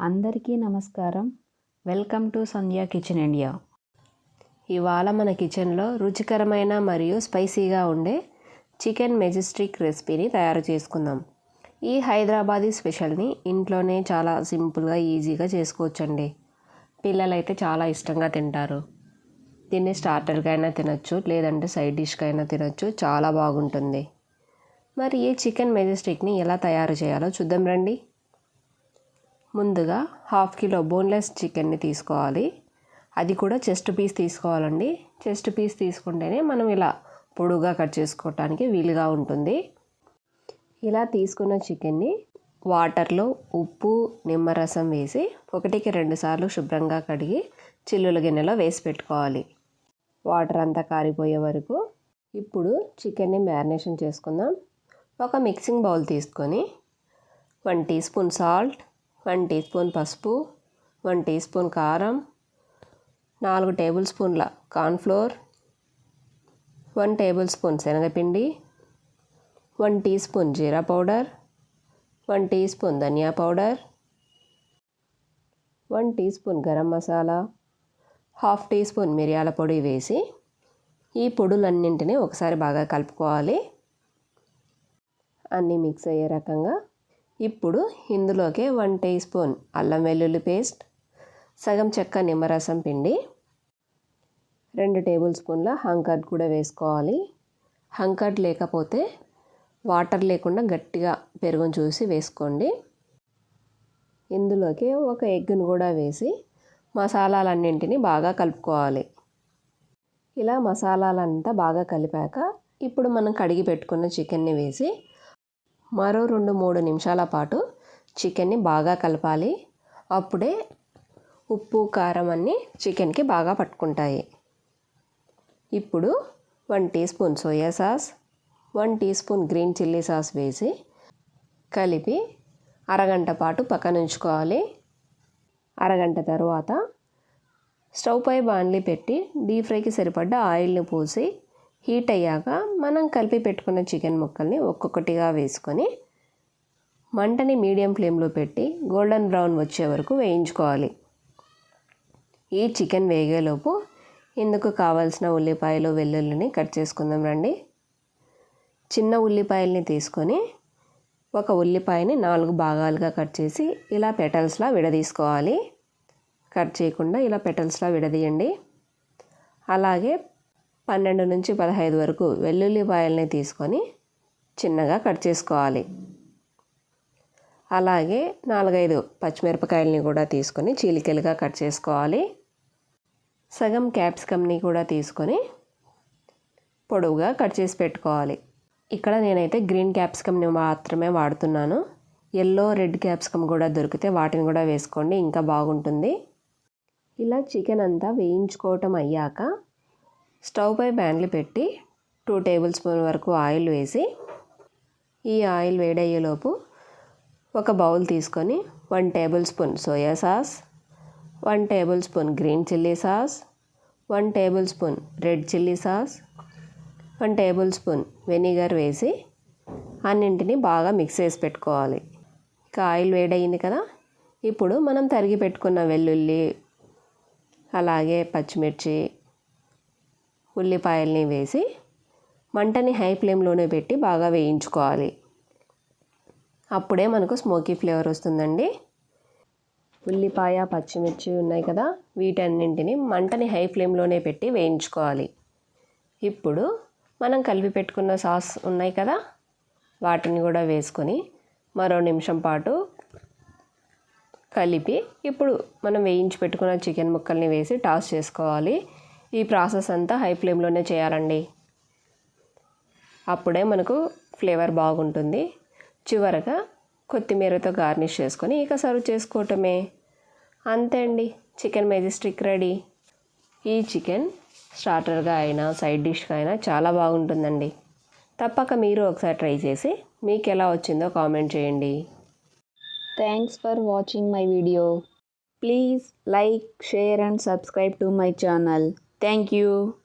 అందరికీ నమస్కారం. Welcome to Sandhya kitchen India. ఇవాళ మన కిచెన్లో రుచికరమైన మరియు స్పైసీగా ఉండే చికెన్ మెజెస్టిక్ రెసిపీని తయారు చేసుకుందాం. ఈ హైదరాబాదీ స్పెషల్ని ఇంట్లోనే చాలా సింపుల్గా ఈజీగా చేసుకోవచ్చండి. పిల్లలైతే చాలా ఇష్టంగా తింటారు. దీన్ని స్టార్టర్గా అయినా తినచ్చు లేదంటే సైడ్ డిష్గా అయినా తినచ్చు చాలా బాగుంటుంది. మరి ఈ చికెన్ మెజెస్టిక్ని ఎలా తయారు చేయాలో చూద్దాం రండి. ముందుగా హాఫ్ కిలో బోన్లెస్ చికెన్ని తీసుకోవాలి. అది కూడా చెస్ట్ పీస్ తీసుకోవాలండి. చెస్ట్ పీస్ తీసుకుంటేనే మనం ఇలా పొడుగా కట్ చేసుకోవటానికి వీలుగా ఉంటుంది. ఇలా తీసుకున్న చికెన్ని వాటర్లో ఉప్పు నిమ్మరసం వేసి ఒకటికి రెండు సార్లు శుభ్రంగా కడిగి చిల్లుల గిన్నెలో వేసి పెట్టుకోవాలి. వాటర్ అంతా కారిపోయే వరకు ఇప్పుడు చికెన్ని మ్యారినేషన్ చేసుకుందాం. ఒక మిక్సింగ్ బౌల్ తీసుకొని one teaspoon salt one teaspoon పసుపు వన్ టీ స్పూన్ కారం నాలుగు టేబుల్ స్పూన్ల కార్న్ఫ్లోర్ వన్ టేబుల్ స్పూన్ శనగపిండి one teaspoon jeera powder one teaspoon dhania powder one teaspoon garam masala half teaspoon మిరియాల పొడి వేసి ఈ పొడులన్నింటినీ ఒకసారి బాగా కలుపుకోవాలి. అన్నీ మిక్స్ అయ్యే రకంగా ఇప్పుడు ఇందులోకి వన్ టీ స్పూన్ అల్లం వెల్లుల్లి పేస్ట్ సగం చెక్క నిమ్మరసం పిండి రెండు టేబుల్ స్పూన్ల హంకర్డ్ కూడా వేసుకోవాలి. హంకర్డ్ లేకపోతే వాటర్ లేకుండా గట్టిగా పెరుగును చూసి వేసుకోండి. ఇందులోకి ఒక ఎగ్గును కూడా వేసి మసాలాలన్నింటినీ బాగా కలుపుకోవాలి. ఇలా మసాలాలంతా బాగా కలిపాక ఇప్పుడు మనం కడిగి పెట్టుకున్న చికెన్ని వేసి మరో రెండు మూడు నిమిషాల పాటు చికెన్ని బాగా కలపాలి. అప్పుడే ఉప్పు కారం అన్నీ చికెన్కి బాగా పట్టుకుంటాయి. ఇప్పుడు one teaspoon soya sauce one teaspoon green chilli sauce వేసి కలిపి అరగంట పాటు పక్కన ఉంచుకోవాలి అరగంట తర్వాత స్టవ్ పై బాణలి పెట్టి డీప్ ఫ్రైకి సరిపడ్డ ఆయిల్ని పోసి హీట్ అయ్యాక మనం కలిపి పెట్టుకున్న చికెన్ ముక్కల్ని ఒక్కొక్కటిగా వేసుకొని మంటని మీడియం ఫ్లేమ్లో పెట్టి గోల్డెన్ బ్రౌన్ వచ్చే వరకు వేయించుకోవాలి. ఈ చికెన్ వేగేలోపు ఇందుకు కావాల్సిన ఉల్లిపాయలు వెల్లుల్లిని కట్ చేసుకుందాం రండి. చిన్న ఉల్లిపాయల్ని తీసుకొని ఒక ఉల్లిపాయని నాలుగు భాగాలుగా కట్ చేసి ఇలా పెటల్స్లా విడదీసుకోవాలి. కట్ చేయకుండా ఇలా పెటల్స్లా విడదీయండి. అలాగే పన్నెండు నుంచి పదహైదు వరకు వెల్లుల్లిపాయల్ని తీసుకొని చిన్నగా కట్ చేసుకోవాలి. అలాగే నాలుగైదు పచ్చిమిరపకాయలని కూడా తీసుకొని చీలికలుగా కట్ చేసుకోవాలి. సగం క్యాప్సికమ్ని కూడా తీసుకొని పొడవుగా కట్ చేసి పెట్టుకోవాలి. ఇక్కడ నేనైతే గ్రీన్ క్యాప్సికమ్ని మాత్రమే వాడుతున్నాను. ఎల్లో రెడ్ క్యాప్సికమ్ కూడా దొరికితే వాటిని కూడా వేసుకోండి ఇంకా బాగుంటుంది. ఇలా చికెన్ అంతా వేయించుకోవటం అయ్యాక స్టవ్ పై బ్యాన్లు పెట్టి టూ టేబుల్ స్పూన్ వరకు ఆయిల్ వేసి ఈ ఆయిల్ వేడయ్యేలోపు ఒక బౌల్ తీసుకొని one tablespoon soya sauce one tablespoon green chilli sauce one tablespoon red chilli sauce one tablespoon vinegar వేసి అన్నింటినీ బాగా మిక్స్ చేసి పెట్టుకోవాలి. ఇక ఆయిల్ వేడయింది కదా ఇప్పుడు మనం తరిగి పెట్టుకున్న వెల్లుల్లి అలాగే పచ్చిమిర్చి ఉల్లిపాయల్ని వేసి మంటని హై ఫ్లేమ్లోనే పెట్టి బాగా వేయించుకోవాలి. అప్పుడే మనకు స్మోకీ ఫ్లేవర్ వస్తుందండి. ఉల్లిపాయ పచ్చిమిర్చి ఉన్నాయి కదా వీటన్నింటిని మంటని హై ఫ్లేమ్లోనే పెట్టి వేయించుకోవాలి. ఇప్పుడు మనం కలిపి పెట్టుకున్న సాస్ ఉన్నాయి కదా వాటిని కూడా వేసుకొని మరో నిమిషం పాటు కలిపి ఇప్పుడు మనం వేయించి పెట్టుకున్న చికెన్ ముక్కల్ని వేసి టాస్ చేసుకోవాలి. ఈ ప్రాసెస్ అంతా హై ఫ్లేమ్లోనే చేయాలండి. అప్పుడే మనకు ఫ్లేవర్ బాగుంటుంది. చివరగా కొత్తిమీరతో గార్నిష్ చేసుకొని ఇక సర్వ్ చేసుకోవటమే. అంతే అండి. Chicken majestic ready. ఈ చికెన్ స్టార్టర్గా అయినా సైడ్ డిష్గా అయినా చాలా బాగుంటుందండి. తప్పక మీరు ఒకసారి ట్రై చేసి మీకు ఎలా వచ్చిందో కామెంట్ చేయండి. Thanks for watching my video please like share and subscribe to my channel Thank you.